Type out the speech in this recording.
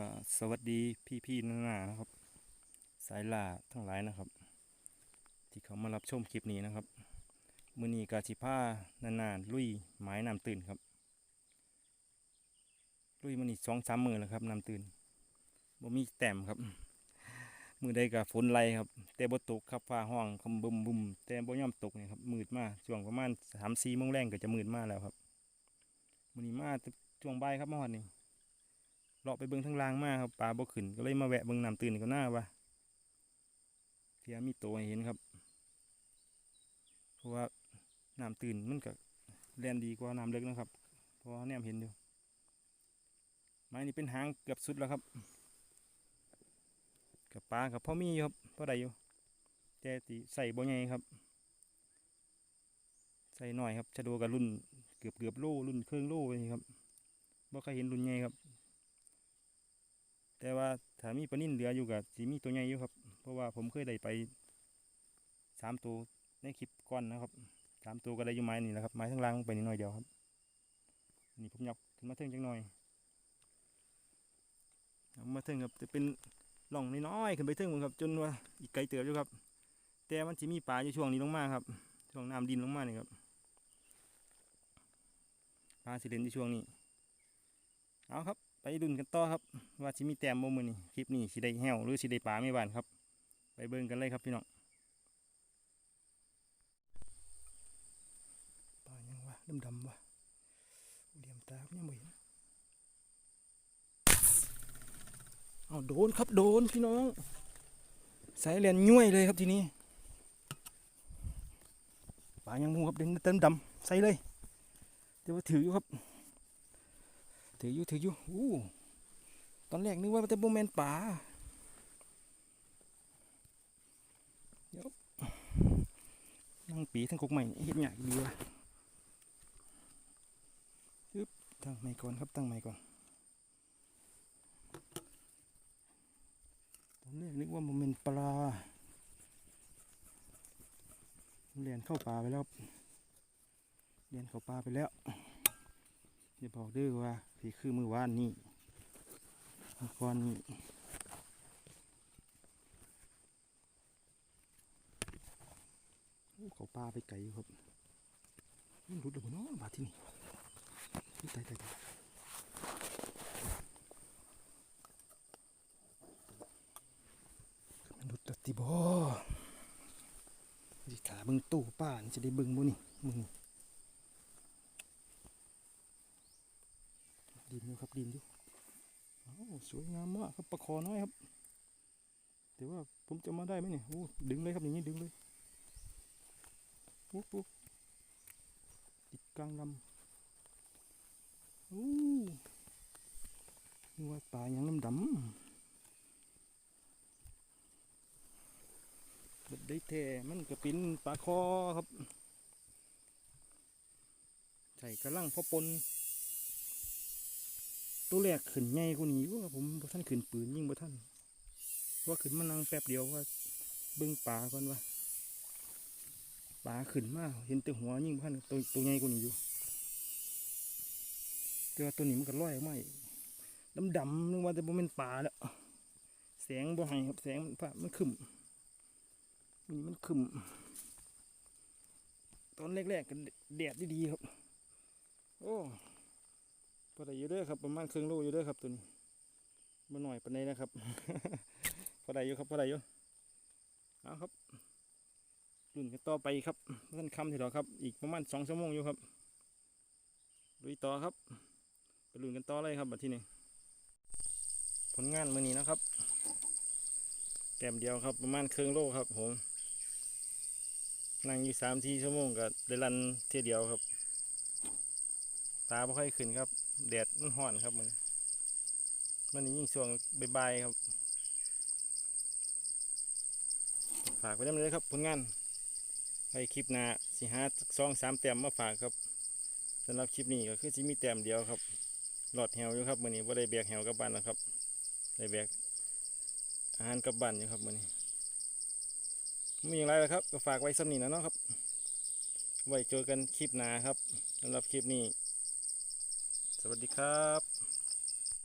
ก็สวัสดีพี่ๆนาๆนะครับ สายล่าทั้งหลายนะครับ ที่เขามารับชมคลิปนี้นะครับมือนีกาชิผ้านานๆลุยไม้นำตื่นครับ ลุยมันนี่สองสามมือแล้วครับนำตื่นบ่มีแต้มครับ มือใดกับฝนไหลครับ แต่บ่ตกครับฟ้าห้องคำบึมบึมแต่บ่ยอมตกเนี่ยครับมืดมากช่วงประมาณสามสี่โมงแรงก็จะมืดมากแล้วครับมือนี้มาช่วงบ่ายครับเมื่อวานนี้ เลาะไปเบิ่งทางล่างมากครับปลาบ่ขึ้นก็เลยมาแวะเบิ่งน้ำตื่นก็น่าว่าเทียมีโตวเห็นครับ เพราะว่าน้ำตื่นมันก็แลนดีกว่าน้ำเล็กนะครับ เพราะว่าแนมเห็นอยู่ไม้นี่เป็นหางเกือบสุดแล้วครับกับปลากับพ่อมี่ครับพ่อใดอยู่แต่ตีใส่บ่ใหญ่ครับ ใส่หน่อยครับชะโดกับรุ่นเกือบเกือบโลรุ่นเครื่องโลนี่ครับบ่เคยเห็นรุ่นใหญ่ครับ แต่ว่าถ้ามีปลานิ่นเหลืออยู่กับสีมีตัวใหญ่อยู่ครับ เพราะว่าผมเคยได้ไปสามตัวในคลิปก่อนนะครับสามตัวก็ได้อยู่ไม้นี่แหละครับไม้ทั้งล่างลงไปนิดหน่อยเดียวครับ นี่ผมยับขึ้นมาเทิงจังหน่อยมาเทิงครับจะเป็นร่องน้อยๆขึ้นไปเทิงมึงครับ จนว่าอีกไกลเติบอยู่ครับ แต่มันจะมีปลาอยู่ช่วงนี้ลงมาครับ ช่วงน้ำดินลงมานี่ครับปลาสิเล่นในช่วงนี้เอาครับ ไปดุนกันต่อครับ ว่าสิมีแต้มบ่มือนี่คลิปนี้สิได้แห้วหรือสิได้ปลาไม่บานครับ ไปเบิ่งกันเลยครับพี่น้องปลายังวะดำดำวะเหลี่ยมตามยังไม่เห็นเอาโดนครับโดนพี่น้อง สายเรียนย่วยเลยครับทีนี้ปลายังมูครับเดินเติมดำใส่เลยเดี๋ยวว่าถืออยู่ครับ ถืออยู่ถืออยู่อู้ตอนแรกนึกว่าจะโบแมนป่าเดี๋ยวนั่งปีทั้งกกใหม่เห็ดหยากดีว่ะยึบตั้งใหม่ก่อนครับตั้งใหม่ก่อนตอนแรกนึกว่าโมเมนปลาเรียนเข้าป่าไปแล้วเรียนเข้าป่าไปแล้ว อย่าบอกเด้อว่าพี่คือมือว่านนี่มือก่อนนี่โอ้เขาปลาไปไกลครับมันรุดลงมาเนาะบาที่นี่ตายตายตายมันรุดตัดติบอสิขาเบิ่งตู้ป้านจะได้เบิ่งบ่นี่มึง ดินอยู่ครับดินอยู่อ้าวสวยงามมากครับปลาคอน้อยครับ แต่ว่าผมจะมาได้ไหมเนี่ยโอ้ดึงเลยครับอย่างนี้ดึงเลยปุ๊บปุ๊บติดกลางลำโอ้นี่ว่าปลาอย่างน้ำดำเบิดได้แท้มันก็เป็นปลาคอครับใส่กระลังพอปน ตัวแรกขึ้นใหญ่กว่านี้ว่าผมบ่ท่านขึ้นปืนยิ่งบ่ท่านว่าขึ้นมานั่งแป๊บเดียวว่าเบิ่งปลาก่อนว่าปลาขึ้นมากเห็นแต่หัวยิ่งบ่ท่านตัวตัวใหญ่กว่านี้อยู่แต่ว่าตัวนี้มันก็ลอยออกมาดำดำนึกว่าแต่บ่เป็นปลาแล้วแสงบ่ให้ครับแสงมันพระมันขึ้นนี่มันขึ้นตอนแรกๆกันแดดดีๆครับ โอ้ พอได้อยู่เด้อครับประมาณครึ่งโลอยู่เด้อครับตัวนี้มาหน่อยปานใดนะครับ พอได้อยู่ครับพอได้อยู่เอาครับรุ่นกันต่อไปครับท่านคำทีเดียวครับ อีกประมาณสองชั่วโมงอยู่ครับลุยต่อครับไปรุ่นกันต่อเลยครับบัดที่นี่ผลงานมือนี้นะครับ แก้มเดียวครับ ประมาณครึ่งโลครับผมนั่งอยู่สามทีชั่วโมงก็ได้รันเที่ยเดียวครับ ตาไม่ค่อยขึ้นครับ แดดมันห่อนครับมันมันนี่ยิ่งช่วงใบๆครับ ฝากไปได้เลยครับผลงานให้คลิปหน้าสิหาสองสามแต้มมาฝากครับสำหรับคลิปนี้ก็คือสิมีแต้มเดียวครับ หลอดแหวอยู่ครับมือนี้ว่าได้แบกแหวกับบ้านนะครับได้แบกอาหารกับบ้านอยู่ครับมือนี้ไม่มีอย่างไรแล้วครับ ก็ฝากไว้สำนีนะเนาะครับ ไว้เจอกันคลิปหน้าครับสำหรับคลิปนี้ วัสดีครับ